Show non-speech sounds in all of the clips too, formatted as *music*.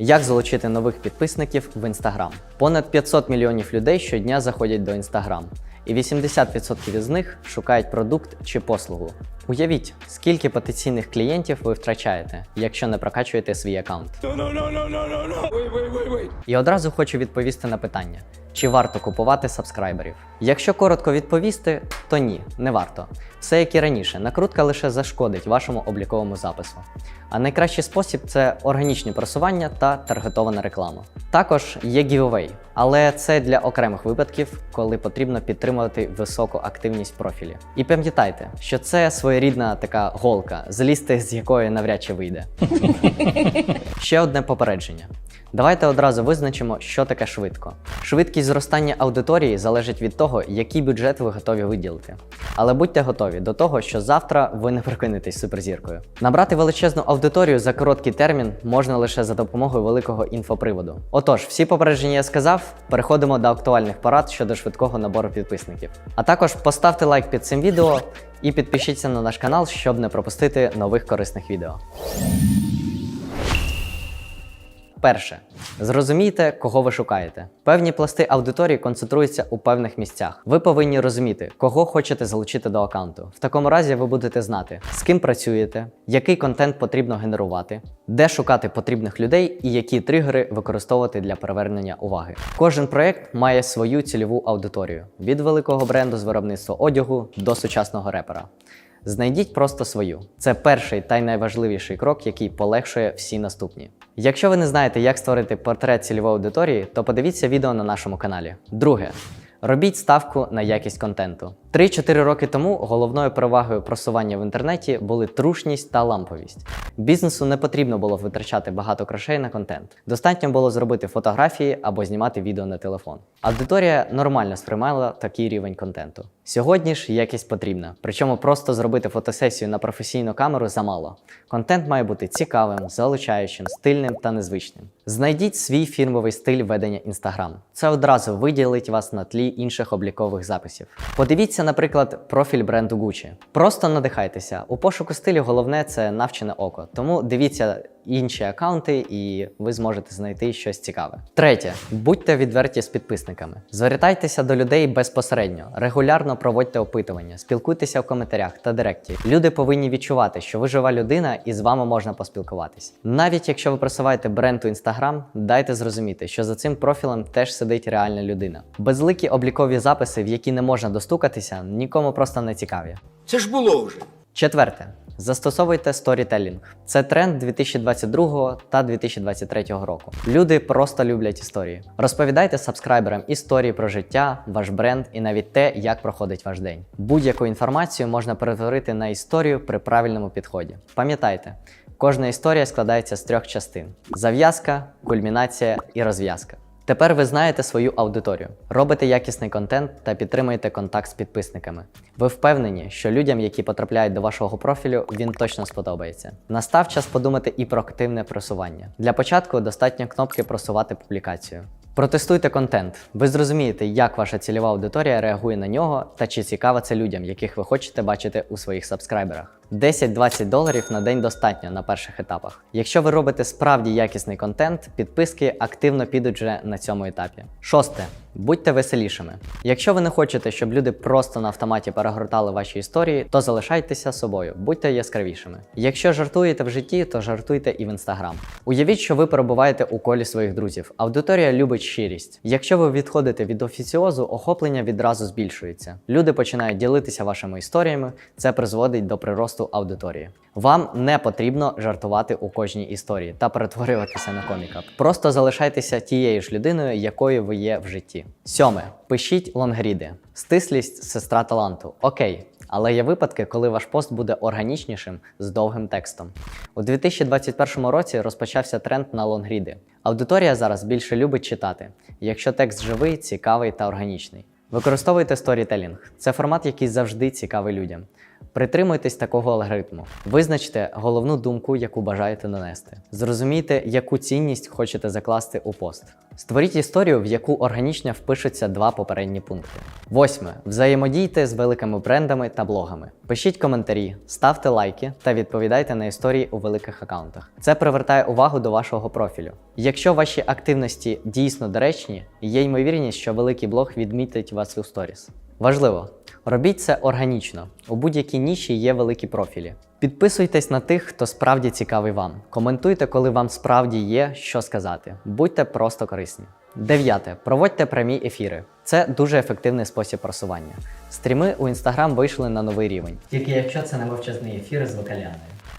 Як залучити нових підписників в Instagram? Понад 500 мільйонів людей щодня заходять до Instagram, і 80% із них шукають продукт чи послугу. Уявіть, скільки потенційних клієнтів ви втрачаєте, якщо не прокачуєте свій аккаунт. І одразу хочу відповісти на питання: чи варто купувати сабскрайберів? Якщо коротко відповісти, то ні, не варто. Все як і раніше, накрутка лише зашкодить вашому обліковому запису. А найкращий спосіб це органічні просування та таргетована реклама. Також є giveaway, але це для окремих випадків, коли потрібно підтримувати високу активність в профілі. І пам'ятайте, що це своєрідна така голка, злізти з якої навряд чи вийде. *laughs* Ще одне попередження. Давайте одразу визначимо, що таке швидко. Швидкість зростання аудиторії залежить від того, який бюджет ви готові виділити. Але будьте готові до того, що завтра ви не прокинетесь суперзіркою. Набрати величезну аудиторію за короткий термін можна лише за допомогою великого інфоприводу. Отож, всі попередження я сказав, переходимо до актуальних порад щодо швидкого набору підписників. А також поставте лайк під цим відео і підпишіться на наш канал, щоб не пропустити нових корисних відео. Перше, зрозумійте, кого ви шукаєте. Певні пласти аудиторії концентруються у певних місцях. Ви повинні розуміти, кого хочете залучити до аккаунту. В такому разі ви будете знати, з ким працюєте, який контент потрібно генерувати, де шукати потрібних людей і які тригери використовувати для привернення уваги. Кожен проект має свою цільову аудиторію від великого бренду з виробництва одягу до сучасного репера. Знайдіть просто свою. Це перший та й найважливіший крок, який полегшує всі наступні. Якщо ви не знаєте, як створити портрет цільової аудиторії, то подивіться відео на нашому каналі. Друге. Робіть ставку на якість контенту. 3-4 роки тому головною перевагою просування в інтернеті були трушність та ламповість. Бізнесу не потрібно було витрачати багато грошей на контент. Достатньо було зробити фотографії або знімати відео на телефон. Аудиторія нормально сприймала такий рівень контенту. Сьогодні ж якість потрібна, причому просто зробити фотосесію на професійну камеру замало. Контент має бути цікавим, залучаючим, стильним та незвичним. Знайдіть свій фірмовий стиль ведення Instagram. Це одразу виділить вас на тлі інших облікових записів. Подивіться, наприклад, профіль бренду Gucci. Просто надихайтеся. У пошуку стилю головне це навчене око. Тому дивіться інші аккаунти, і ви зможете знайти щось цікаве. Третє, будьте відверті з підписниками. Звертайтеся до людей безпосередньо, регулярно проводьте опитування, спілкуйтеся в коментарях та директі. Люди повинні відчувати, що ви жива людина і з вами можна поспілкуватись. Навіть якщо ви просуваєте бренд у Instagram, дайте зрозуміти, що за цим профілем теж сидить реальна людина. Безликі облікові записи, в які не можна достукатися, нікому просто не цікаві. Це ж було вже. Четверте. Застосовуйте сторітелінг. Це тренд 2022 та 2023 року. Люди просто люблять історії. Розповідайте сабскрайберам історії про життя, ваш бренд і навіть те, як проходить ваш день. Будь-яку інформацію можна перетворити на історію при правильному підході. Пам'ятайте, кожна історія складається з трьох частин: зав'язка, кульмінація і розв'язка. Тепер ви знаєте свою аудиторію, робите якісний контент та підтримуєте контакт з підписниками. Ви впевнені, що людям, які потрапляють до вашого профілю, він точно сподобається. Настав час подумати і про активне просування. Для початку достатньо кнопки просувати публікацію. Протестуйте контент. Ви зрозумієте, як ваша цільова аудиторія реагує на нього та чи цікаво це людям, яких ви хочете бачити у своїх сабскрайберах. 10-20 доларів на день достатньо на перших етапах. Якщо ви робите справді якісний контент, підписки активно підуть вже на цьому етапі. Шосте. Будьте веселішими. Якщо ви не хочете, щоб люди просто на автоматі перегортали ваші історії, то залишайтеся собою, будьте яскравішими. Якщо жартуєте в житті, то жартуйте і в інстаграм. Уявіть, що ви перебуваєте у колі своїх друзів. Аудиторія любить щирість. Якщо ви відходите від офіціозу, охоплення відразу збільшується. Люди починають ділитися вашими історіями, це призводить до приросту аудиторії. Вам не потрібно жартувати у кожній історії та перетворюватися на коміка. Просто залишайтеся тією ж людиною, якою ви є в житті. Сьоме. Пишіть лонгріди. Стислість сестра таланту. Окей. Але є випадки, коли ваш пост буде органічнішим з довгим текстом. У 2021 році розпочався тренд на лонгріди. Аудиторія зараз більше любить читати, якщо текст живий, цікавий та органічний. Використовуйте сторітелінг. Це формат, який завжди цікавий людям. Притримуйтесь такого алгоритму. Визначте головну думку, яку бажаєте донести. Зрозумійте, яку цінність хочете закласти у пост. Створіть історію, в яку органічно впишуться два попередні пункти. Восьме. Взаємодійте з великими брендами та блогами. Пишіть коментарі, ставте лайки та відповідайте на історії у великих аккаунтах. Це привертає увагу до вашого профілю. Якщо ваші активності дійсно доречні, є ймовірність, що великий блог відмітить вас у сторіс. Важливо, робіть це органічно. У будь-якій ніші є великі профілі. Підписуйтесь на тих, хто справді цікавий вам. Коментуйте, коли вам справді є що сказати. Будьте просто корисні. Дев'яте. Проводьте прямі ефіри. Це дуже ефективний спосіб просування. Стріми у інстаграм вийшли на новий рівень. Тільки якщо це не мовчазний ефір з Вокаляною.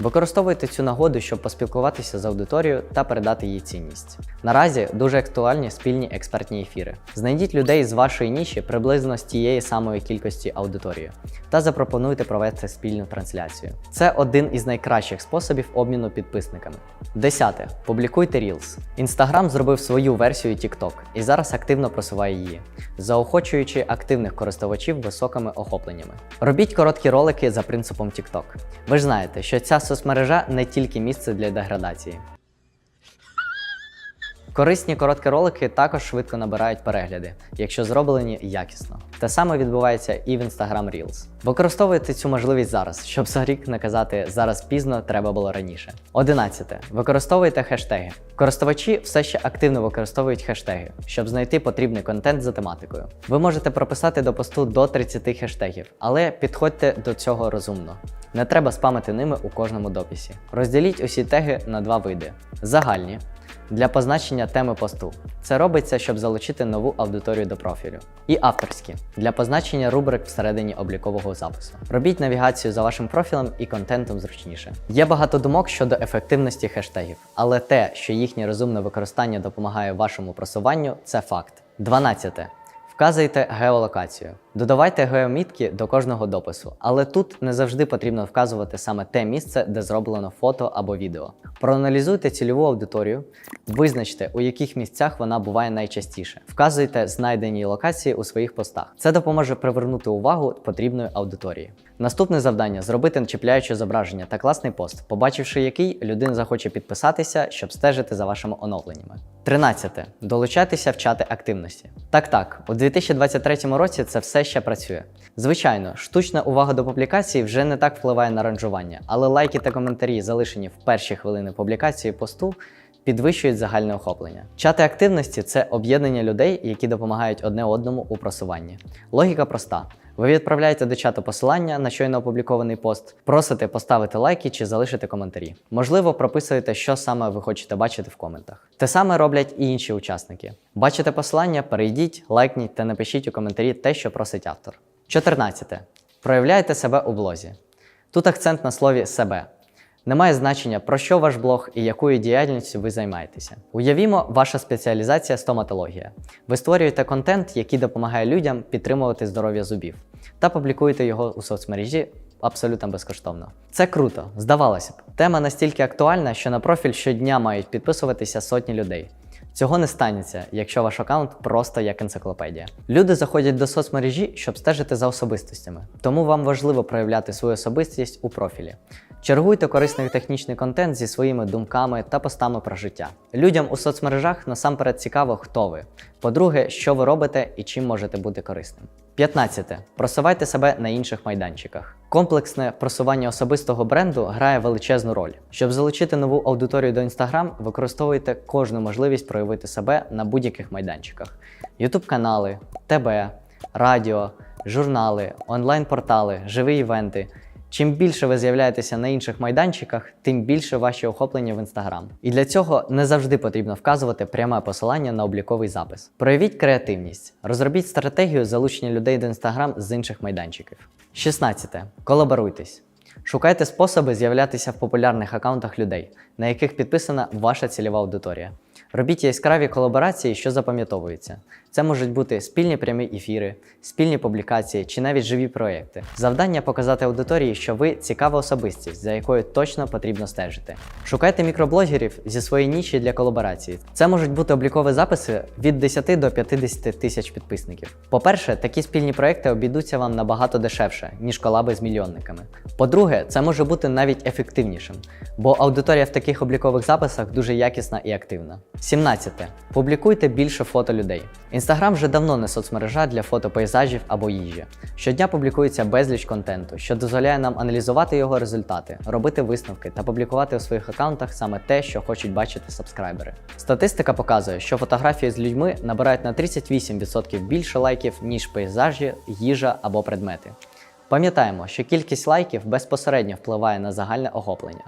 Використовуйте цю нагоду, щоб поспілкуватися з аудиторією та передати їй цінність. Наразі дуже актуальні спільні експертні ефіри. Знайдіть людей з вашої ніші приблизно з тієї самої кількості аудиторії та запропонуйте провести спільну трансляцію. Це один із найкращих способів обміну підписниками. Десяте. Публікуйте Reels. Instagram зробив свою версію TikTok і зараз активно просуває її, заохочуючи активних користувачів високими охопленнями. Робіть короткі ролики за принципом TikTok. Ви ж знаєте, що ця соцмережа не тільки місце для деградації. Корисні короткі ролики також швидко набирають перегляди, якщо зроблені якісно. Те саме відбувається і в Instagram Reels. Використовуйте цю можливість зараз, щоб за рік не казати зараз пізно, треба було раніше. 11. Використовуйте хештеги. Користувачі все ще активно використовують хештеги, щоб знайти потрібний контент за тематикою. Ви можете прописати до посту до 30 хештегів, але підходьте до цього розумно. Не треба спамити ними у кожному дописі. Розділіть усі теги на два види: загальні для позначення теми посту. Це робиться, щоб залучити нову аудиторію до профілю. І авторські для позначення рубрик всередині облікового запису. Робіть навігацію за вашим профілем і контентом зручніше. Є багато думок щодо ефективності хештегів, але те, що їхнє розумне використання допомагає вашому просуванню, це факт. 12. Вказуйте геолокацію. Додавайте геомітки до кожного допису, але тут не завжди потрібно вказувати саме те місце, де зроблено фото або відео. Проаналізуйте цільову аудиторію, визначте, у яких місцях вона буває найчастіше. Вказуйте знайдені локації у своїх постах. Це допоможе привернути увагу потрібної аудиторії. Наступне завдання зробити чіпляюче зображення та класний пост, побачивши який людина захоче підписатися, щоб стежити за вашими оновленнями. 13. Долучайтеся в чати активності. Так, так, у 2023 році це все ще працює. Звичайно, штучна увага до публікації вже не так впливає на ранжування, але лайки та коментарі, залишені в перші хвилини публікації посту, підвищують загальне охоплення. Чати активності це об'єднання людей, які допомагають одне одному у просуванні. Логіка проста. Ви відправляєте до чату посилання на щойно опублікований пост, просите поставити лайки чи залишити коментарі. Можливо, прописуєте, що саме ви хочете бачити в коментах. Те саме роблять і інші учасники. Бачите посилання, перейдіть, лайкніть та напишіть у коментарі те, що просить автор. 14. Проявляйте себе у блозі. Тут акцент на слові себе. Немає значення, про що ваш блог і якою діяльністю ви займаєтеся. Уявімо, ваша спеціалізація стоматологія. Ви створюєте контент, який допомагає людям підтримувати здоров'я зубів, та публікуєте його у соцмережі абсолютно безкоштовно. Це круто, здавалося б. Тема настільки актуальна, що на профіль щодня мають підписуватися сотні людей. Цього не станеться, якщо ваш аккаунт просто як енциклопедія. Люди заходять до соцмережі, щоб стежити за особистостями, тому вам важливо проявляти свою особистість у профілі. Чергуйте корисний технічний контент зі своїми думками та постами про життя. Людям у соцмережах насамперед цікаво, хто ви. По-друге, що ви робите і чим можете бути корисним. 15. Просувайте себе на інших майданчиках. Комплексне просування особистого бренду грає величезну роль. Щоб залучити нову аудиторію до Instagram, використовуйте кожну можливість проявити себе на будь-яких майданчиках: YouTube канали, ТБ, радіо, журнали, онлайн-портали, живі івенти. Чим більше ви з'являєтеся на інших майданчиках, тим більше ваші охоплення в Instagram. І для цього не завжди потрібно вказувати пряме посилання на обліковий запис. Проявіть креативність, розробіть стратегію залучення людей до Instagram з інших майданчиків. 16. Колаборуйтесь. Шукайте способи з'являтися в популярних аккаунтах людей. На яких підписана ваша цільова аудиторія. Робіть яскраві колаборації, що запам'ятовуються. Це можуть бути спільні прямі ефіри, спільні публікації чи навіть живі проекти. Завдання показати аудиторії, що ви цікава особистість, за якою точно потрібно стежити. Шукайте мікроблогерів зі своєї ніші для колаборації. Це можуть бути облікові записи від 10 до 50 тисяч підписників. По-перше, такі спільні проекти обійдуться вам набагато дешевше, ніж колаби з мільйонниками. По-друге, це може бути навіть ефективнішим, бо аудиторія в таких облікових записах дуже якісна і активна. 17. Публікуйте більше фото людей. Інстаграм вже давно не соцмережа для фото пейзажів або їжі. Щодня публікується безліч контенту, що дозволяє нам аналізувати його результати, робити висновки та публікувати у своїх аккаунтах саме те, що хочуть бачити сабскрайбери. Статистика показує, що фотографії з людьми набирають на 38% більше лайків, ніж пейзажі, їжа або предмети. Пам'ятаємо, що кількість лайків безпосередньо впливає на загальне охоплення.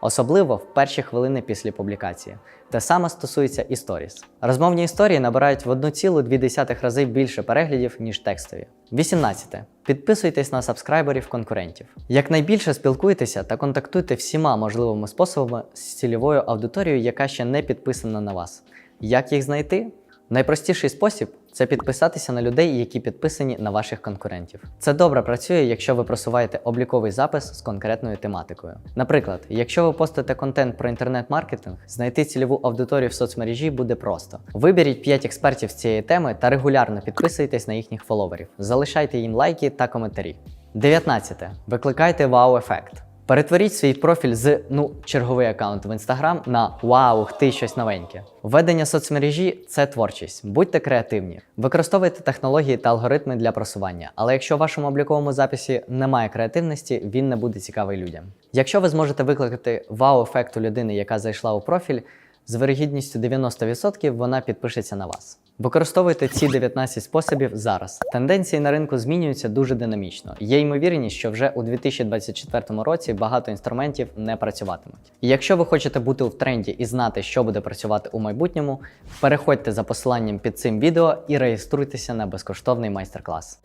Особливо в перші хвилини після публікації. Те саме стосується і сторіс. Розмовні історії набирають в 1,2 рази більше переглядів, ніж текстові. 18. Підписуйтесь на сабскрайберів конкурентів. Якнайбільше спілкуйтеся та контактуйте всіма можливими способами з цільовою аудиторією, яка ще не підписана на вас. Як їх знайти? Найпростіший спосіб це підписатися на людей, які підписані на ваших конкурентів. Це добре працює, якщо ви просуваєте обліковий запис з конкретною тематикою. Наприклад, якщо ви постите контент про інтернет-маркетинг, знайти цільову аудиторію в соцмережі буде просто. Виберіть 5 експертів з цієї теми та регулярно підписуйтесь на їхніх фоловерів. Залишайте їм лайки та коментарі. 19. Викликайте вау-ефект. Перетворіть свій профіль з ну черговий аккаунт в інстаграм на Вау, ти щось новеньке. Введення соцмережі це творчість. Будьте креативні. Використовуйте технології та алгоритми для просування. Але якщо в вашому обліковому записі немає креативності, він не буде цікавий людям. Якщо ви зможете викликати вау-ефект у людини, яка зайшла у профіль, з вирогідністю 90% вона підпишеться на вас. Використовуйте ці 19 способів зараз. Тенденції на ринку змінюються дуже динамічно. Є ймовірність, що вже у 2024 році багато інструментів не працюватимуть. І якщо ви хочете бути в тренді і знати, що буде працювати у майбутньому, переходьте за посиланням під цим відео і реєструйтеся на безкоштовний майстер-клас.